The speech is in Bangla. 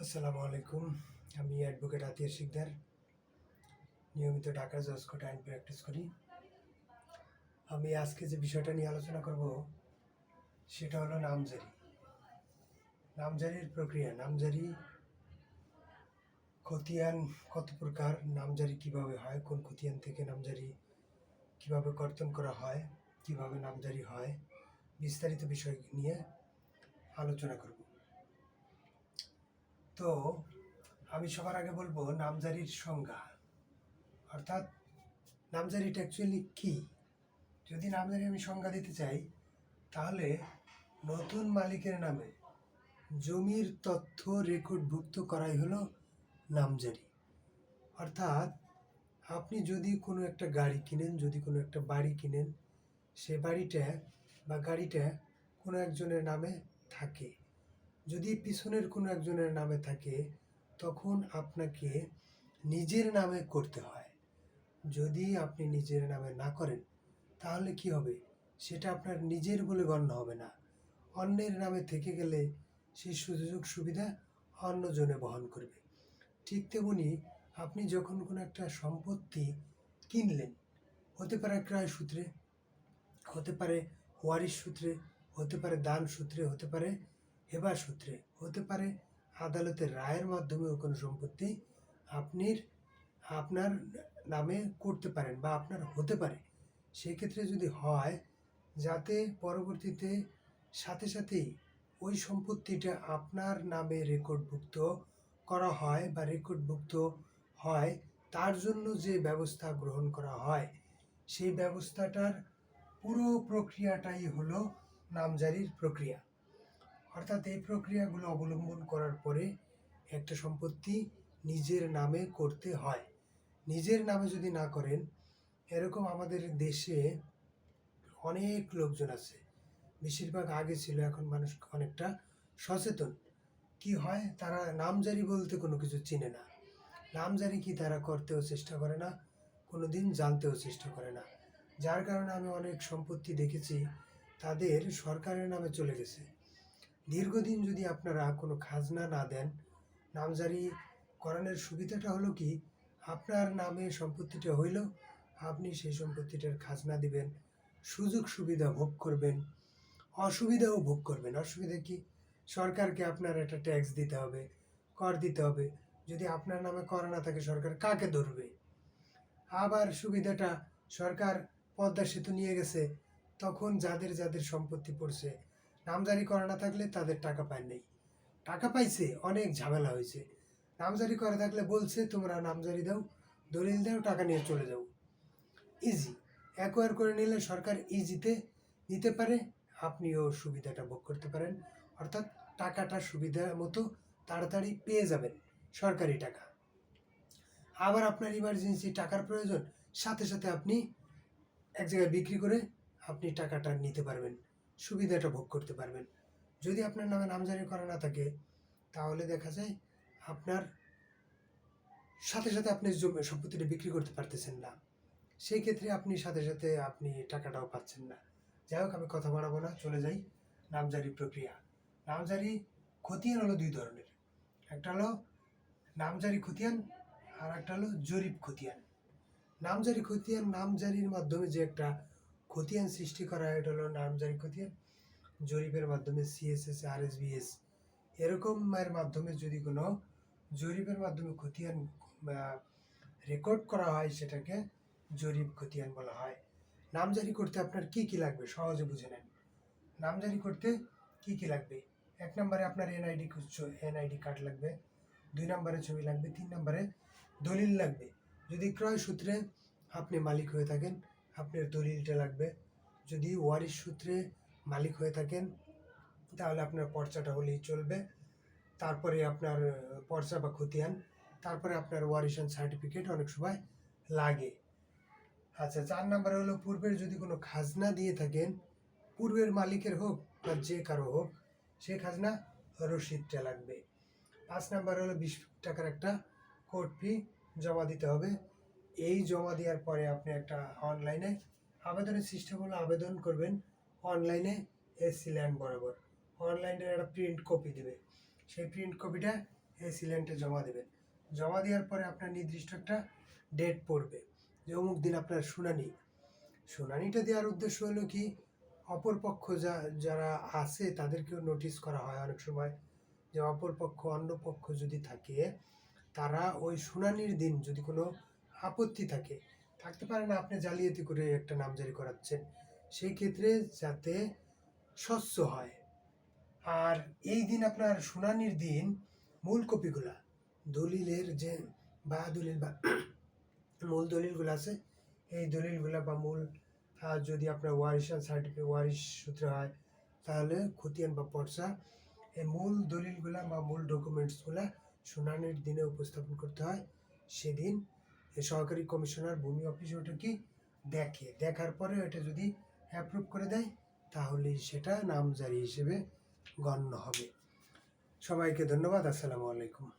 আসসালামু আলাইকুম। আমি অ্যাডভোকেট আতিয়ার শিকদার। নিয়মিত ঢাকা জজ কোর্ট আইন প্র্যাকটিস করি। আমি আজকে যে বিষয়টা নিয়ে আলোচনা করব, সেটা হলো নামজারি। নামজারির প্রক্রিয়া, নামজারি, খতিয়ান কত প্রকার, নামজারি কীভাবে হয়, কোন খতিয়ান থেকে নামজারি কীভাবে কর্তন করা হয়, কীভাবে নামজারি হয়, বিস্তারিত বিষয় নিয়ে আলোচনা করব। তো আমি সবার আগে বলব নামজারির সংজ্ঞা। অর্থাৎ নামজারিটা অ্যাকচুয়ালি কি? যদি নামজারি আমি সংজ্ঞা দিতে চাই, তাহলে নতুন মালিকের নামে জমির তথ্য রেকর্ডভুক্ত করাই হলো নামজারি। অর্থাৎ আপনি যদি কোনো একটা গাড়ি কিনেন, যদি কোনো একটা বাড়ি কিনেন, সে বাড়িটা বা গাড়িটা কোনো একজনের নামে থাকে। যদি পিছনের কোনো একজনের নামে থাকে, তখন আপনাকে নিজের নামে করতে হয়। যদি আপনি নিজের নামে না করেন, তাহলে কি হবে? সেটা আপনার নিজের বলে গণ্য হবে না। অন্যের নামে থেকে গেলে সেই সুযোগ সুবিধা অন্যজনে বহন করবে। ঠিক তেমনি আপনি যখন কোনো একটা সম্পত্তি কিনলেন, হতে পারে ক্রয় সূত্রে, হতে পারে ওয়ারিশ সূত্রে, হতে পারে দান সূত্রে, হতে পারে হেবার সূত্রে হতে পারে আদালতের রায়ের মাধ্যমেও কোনো সম্পত্তি আপনি আপনার নামে করতে পারেন বা আপনার হতে পারে। সেক্ষেত্রে যদি হয়, যাতে পরবর্তীতে সাথে সাথেই ওই সম্পত্তিটা আপনার নামে রেকর্ডভুক্ত করা হয় বা রেকর্ডভুক্ত হয়, তার জন্য যে ব্যবস্থা গ্রহণ করা হয়, সেই ব্যবস্থাটার পুরো প্রক্রিয়াটাই হলো নামজারির প্রক্রিয়া। অর্থাৎ এই প্রক্রিয়াগুলো অবলম্বন করার পরে একটা সম্পত্তি নিজের নামে করতে হয়। নিজের নামে যদি না করেন, এরকম আমাদের দেশে অনেক লোকজন আছে। বেশিরভাগ আগে ছিল, এখন মানুষ অনেকটা সচেতন। কি হয়, তারা নামজারি বলতে কোনো কিছু চিনে না। নামজারি কি তারা করতেও চেষ্টা করে না কোনো দিন জানতেও চেষ্টা করে না। যার কারণে আমি অনেক সম্পত্তি দেখেছি, তাদের সরকারের নামে চলে গেছে। দীর্ঘদিন যদি আপনারা কোনো খাজনা না দেন, নামজারি করানোর সুবিধাটা হলো কি, আপনার নামে সম্পত্তিটা হইল, আপনি সেই সম্পত্তিটার খাজনা দিবেন, সুযোগ সুবিধা ভোগ করবেন, অসুবিধাও ভোগ করবেন। অসুবিধা কি? সরকারকে আপনার একটা ট্যাক্স দিতে হবে, কর দিতে হবে। যদি আপনার নামে কর না থাকে, সরকার কাকে ধরবে? আবার সুবিধাটা সরকার পদ্মা সেতু নিয়ে গেছে, তখন যাদের যাদের সম্পত্তি পড়ছে নামজারি করা না থাকলে তাদের টাকা পায় নেই। টাকা পাইছে, অনেক ঝামেলা হয়েছে। নামজারি করা থাকলে বলছে, তোমরা নামজারি দাও, দলিল দাও, টাকা নিয়ে চলে যাও। ইজি অ্যাকোয়ার করে নিলে সরকার ইজিতে নিতে পারে, আপনিও সুবিধাটা ভোগ করতে পারেন। অর্থাৎ টাকাটা সুবিধা মতো তাড়াতাড়ি পেয়ে যাবেন সরকারি টাকা। আবার আপনার ইমার্জেন্সি টাকার প্রয়োজন, সাথে সাথে আপনি এক জায়গায় বিক্রি করে আপনি টাকাটা নিতে পারবেন। সুবিধাটা ভোগ করতে পারবেন। যদি আপনার নামে নামজারি করা না থাকে, তাহলে দেখা যায় আপনার সাথে সাথে আপনি জমি, সম্পত্তিটা বিক্রি করতে পারতেছেন না। সেই ক্ষেত্রে আপনি সাথে সাথে আপনি টাকাটাও পাচ্ছেন না। যাই হোক, আমি কথা বাড়াবো না, চলে যাই নামজারি প্রক্রিয়া। নামজারি খতিয়ান হলো দুই ধরনের। একটা হলো নামজারি খতিয়ান, আর একটা হলো জরিপ খতিয়ান। নামজারি খতিয়ান, নামজারির মাধ্যমে যে একটা খতিয়ান সৃষ্টি করা হয় এটা হলো নামজারি খতিয়ান জরিপের মাধ্যমে সিএসএস আর এস বিএস এরকমের মাধ্যমে যদি কোনো জরিপের মাধ্যমে খতিয়ান রেকর্ড করা হয় সেটাকে জরিপ খতিয়ান বলা হয়। নামজারি করতে আপনার কি কি লাগবে? সহজে বুঝে নেন। নামজারি করতে কি কি লাগবে? এক নম্বরে আপনার এনআইডি এনআইডি কার্ড লাগবে। দুই নম্বরে ছবি লাগবে। তিন নম্বরে দলিল লাগবে। যদি ক্রয় সূত্রে আপনি মালিক হয়ে থাকেন আপনার দলিলটা লাগবে। যদি ওয়ারিশ সূত্রে মালিক হয়ে থাকেন, তাহলে আপনার পর্চাটা হলেই চলবে। তারপরে আপনার পর্চা বা খতিয়ান, তারপরে আপনার ওয়ারিশন সার্টিফিকেট অনেক সময় লাগে। আচ্ছা চার নম্বরে হলো, পূর্বের যদি কোনো খাজনা দিয়ে থাকেন, পূর্বের মালিকের হোক বা যে কারও হোক, সে খাজনা রসিদটা লাগবে। পাঁচ নাম্বার হলো, বিশ টাকার একটা কোর্ট ফি জমা দিতে হবে। এই জমা দেওয়ার পরে আপনি একটা অনলাইনে আবেদনের সিস্টেম হলো আবেদন করবেন। অনলাইনে এসি ল্যান্ড বরাবর। অনলাইনে একটা প্রিন্ট কপি দেবে। সেই প্রিন্ট কপিটা এই সিলেন্টে জমা দেবেন জমা দেওয়ার পরে আপনার নির্দিষ্ট একটা ডেট পড়বে যে অমুক দিন আপনার শুনানি। শুনানিটা দেওয়ার উদ্দেশ্য হলো কি, অপরপক্ষ যা, যারা আছে তাদেরকেও নোটিশ করা হয় অনেক সময় যে অপরপক্ষ অন্য পক্ষ যদি থাকে, তারা ওই শুনানির দিন যদি কোনো আপত্তি থাকে। থাকতে পারে না আপনি জালিয়াতি করে একটা নামজারি করাচ্ছেন। সেই ক্ষেত্রে যাতে স্বচ্ছ হয়। আর এই দিন আপনার শুনানির দিন মূল কপিগুলা, দলিলের যে বা দলিল বা মূল দলিলগুলো আছে, এই দলিলগুলা বা মূল যদি আপনার ওয়ারিশান সার্টিফিকেট, ওয়ারিশ সূত্রে হয়, তাহলে খতিয়ান বা পর্চা, এই মূল দলিলগুলা বা মূল ডকুমেন্টসগুলা শুনানির দিনে উপস্থাপন করতে হয়। সেদিন সহকারী কমিশনার ভূমি অফিস ওটা কি দেখে। দেখার পরে এটা যদি অ্যাপ্রুভ করে দেয়, তাহলে সেটা নামজারি হিসেবে গণ্য হবে। সবাইকে ধন্যবাদ, আসসালামু আলাইকুম।